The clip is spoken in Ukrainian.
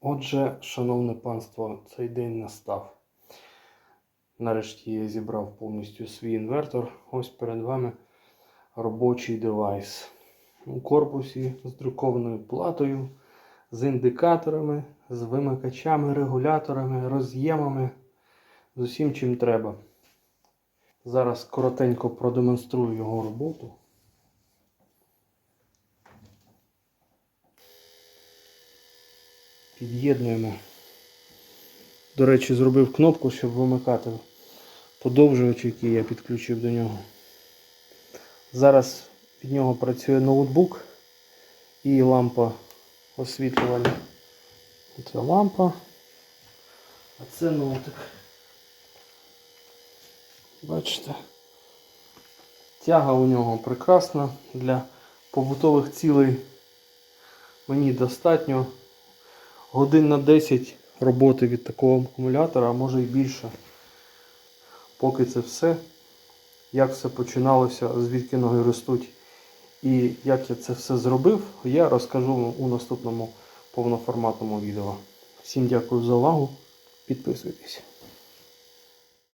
Отже, шановне панство, цей день настав. Нарешті я зібрав повністю свій інвертор. Ось перед вами робочий девайс. У корпусі з друкованою платою, з індикаторами, з вимикачами, регуляторами, роз'ємами, з усім чим треба. Зараз коротенько продемонструю його роботу. Під'єднуємо. До речі, зробив кнопку, щоб вимикати подовжувач, який я підключив до нього. Зараз від нього працює ноутбук і лампа освітлювання. Це лампа, а це ноутик. Бачите? Тяга у нього прекрасна для побутових цілей. Мені достатньо годин на 10 роботи від такого акумулятора, а може і більше. Поки це все. Як все починалося, звідки ноги ростуть і як я це все зробив, я розкажу вам у наступному повноформатному відео. Всім дякую за увагу. Підписуйтесь.